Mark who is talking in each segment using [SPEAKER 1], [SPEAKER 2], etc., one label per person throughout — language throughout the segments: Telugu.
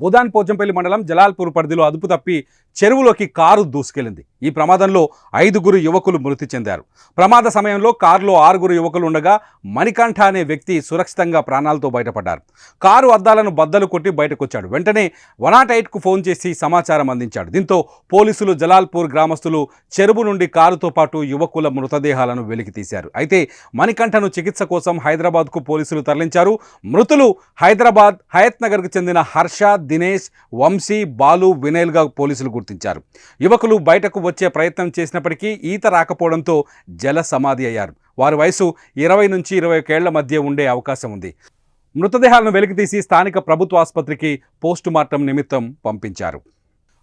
[SPEAKER 1] బోదాన్ పోచంపల్లి మండలం జలాల్పూర్ పరిధిలో అదుపు తప్పి చెరువులోకి కారు దూసుకెళ్ళింది ఈ ప్రమాదంలో ఐదుగురు యువకులు మృతి చెందారు. ప్రమాద సమయంలో కారులో ఆరుగురు యువకులు ఉండగా మణికంఠ అనే వ్యక్తి సురక్షితంగా ప్రాణాలతో బయటపడ్డారు. కారు అద్దాలను బద్దలు కొట్టి బయటకొచ్చాడు. వెంటనే వన్ నాట్ ఎయిట్కు ఫోన్ చేసి సమాచారం అందించాడు. దీంతో పోలీసులు జలాల్పూర్ గ్రామస్తులు చెరువు నుండి కారుతో పాటు యువకుల మృతదేహాలను వెలికితీశారు అయితే మణికంఠను చికిత్స కోసం హైదరాబాద్కు పోలీసులు తరలించారు. మృతులు హైదరాబాద్ హయత్ నగర్కు చెందిన హర్ష దినేష్ వంశీ బాలు వినయల్గా పోలీసులు గుర్తించారు. యువకులు బయటకు వచ్చే ప్రయత్నం చేసినప్పటికీ ఈత రాకపోవడంతో జల సమాధి అయ్యారు. వారి వయసు ఇరవై నుంచి ఇరవై ఏళ్ళ మధ్య ఉండే అవకాశం ఉంది. మృతదేహాలను వెలికితీసి స్థానిక ప్రభుత్వ ఆసుపత్రికి పోస్టుమార్టం నిమిత్తం పంపించారు.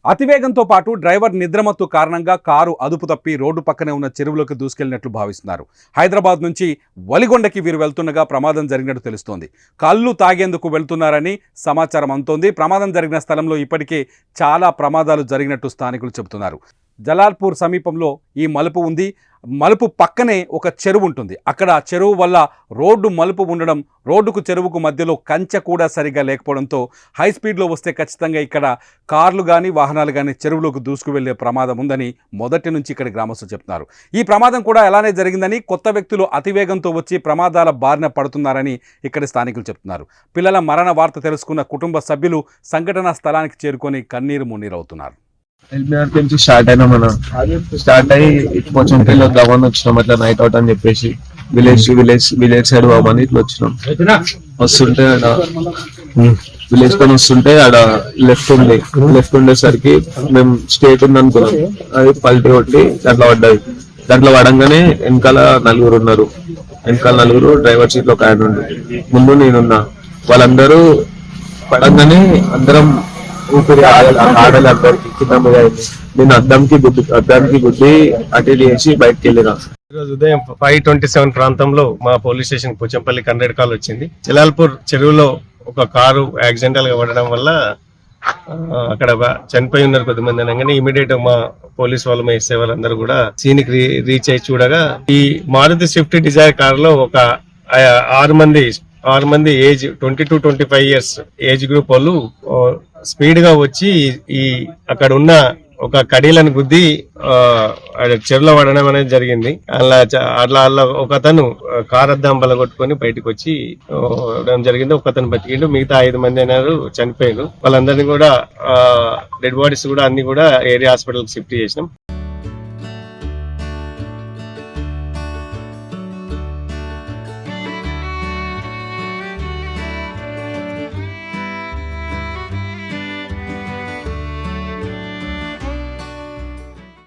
[SPEAKER 1] అతివేగంతో పాటు డ్రైవర్ నిద్రమత్తు కారణంగా కారు అదుపు తప్పి రోడ్డు పక్కనే ఉన్న చెరువులోకి దూసుకెళ్ళినట్లు భావిస్తున్నారు. హైదరాబాద్ నుంచి వలిగొండకి వీరు వెళ్తుండగా ప్రమాదం జరిగినట్టు తెలుస్తోంది. కళ్ళు తాగేందుకు వెళ్తున్నారని సమాచారం అందుతోంది. ప్రమాదం జరిగిన స్థలంలో ఇప్పటికే చాలా ప్రమాదాలు జరిగినట్టు స్థానికులు చెబుతున్నారు. జలాల్పూర్ సమీపంలో ఈ మలుపు ఉంది. మలుపు పక్కనే ఒక చెరువు ఉంటుంది. అక్కడ చెరువు వల్ల రోడ్డు మలుపు ఉండడం రోడ్డుకు చెరువుకు మధ్యలో కంచె కూడా సరిగా లేకపోవడంతో హై స్పీడ్లో వస్తే ఖచ్చితంగా ఇక్కడ కార్లు కానీ వాహనాలు కానీ చెరువులోకి దూసుకువెళ్ళే ప్రమాదం ఉందని మొదటి నుంచి ఇక్కడ గ్రామస్తులు చెప్తున్నారు. ఈ ప్రమాదం కూడా ఎలానే జరిగిందని కొత్త వ్యక్తులు అతివేగంతో వచ్చి ప్రమాదాల బారిన పడుతున్నారని ఇక్కడ స్థానికులు చెప్తున్నారు. పిల్లల మరణ వార్త తెలుసుకున్న కుటుంబ సభ్యులు సంఘటనా స్థలానికి చేరుకొని కన్నీరు మున్నీరవుతున్నారు.
[SPEAKER 2] ఎల్బీఆర్ నుంచి స్టార్ట్ అయినా మన స్టార్ట్ అయ్యి కొంచెం పిల్లలు గమని వచ్చినాం అట్లా నైట్ అవుట్ అని చెప్పేసి విలేజ్ విలేజ్ విలేజ్ సైడ్ పోమని ఇట్లా వచ్చినాం. వస్తుంటే ఆడ విలేజ్ పని వస్తుంటే ఆడ లెఫ్ట్ ఉంది. లెఫ్ట్ ఉండేసరికి మేము స్టేట్ ఉంది అనుకున్నాం. అది పల్టీ కొట్టి దాంట్లో పడ్డది దాంట్లో పడంగానే వెనకాల నలుగురు ఉన్నారు. వెనకాల నలుగురు డ్రైవర్ సీట్లో ఒక ఆయన ఉండు. ముందు నేనున్నా. వాళ్ళందరూ పడంగానే అందరం ఊపిరి ఆడ- అందరికి కింద మీద అయింది నేను అద్దంకి గుద్ది అద్దానికి గుద్ది అటు చేసి బయటకు వెళ్ళిన.
[SPEAKER 3] ఈరోజు ఉదయం ఫైవ్ ట్వంటీ సెవెన్ ప్రాంతంలో మా police station Pochampally hundred call వచ్చింది. జలాల్పూర్ చెరువులో ఒక కారు యాక్సిడెంటల్గా పడడం వల్ల అక్కడ చనిపోయి ఉన్నారు కొద్దిమంది అనగానే ఇమీడియట్ మా పోలీస్ వాళ్ళు మా ఎస్ఐ వాళ్ళందరూ కూడా సీన్కి రీచ్ అయ్యి చూడగా ఈ మారుతి స్విఫ్ట్ డిజైర్ కార్లో ఒక ఆరు మంది ఆరు మంది age twenty two twenty five years age group వాళ్ళు స్పీడ్గా వచ్చి ఈ అక్కడ ఉన్న ఒక కడీలను గుద్ది ఆ, చెరువులో పడడం అనేది జరిగింది. అలా అట్లా అలా ఒక అతను కారద్దాం బల కొట్టుకొని బయటకు వచ్చి జరిగింది. ఒక అతను బతికిండు. మిగతా ఐదు మంది అయినారు చనిపోయారు వాళ్ళందరినీ కూడా డెడ్ బాడీస్ కూడా అన్ని కూడా ఏరియా హాస్పిటల్ షిఫ్ట్ చేసినాం.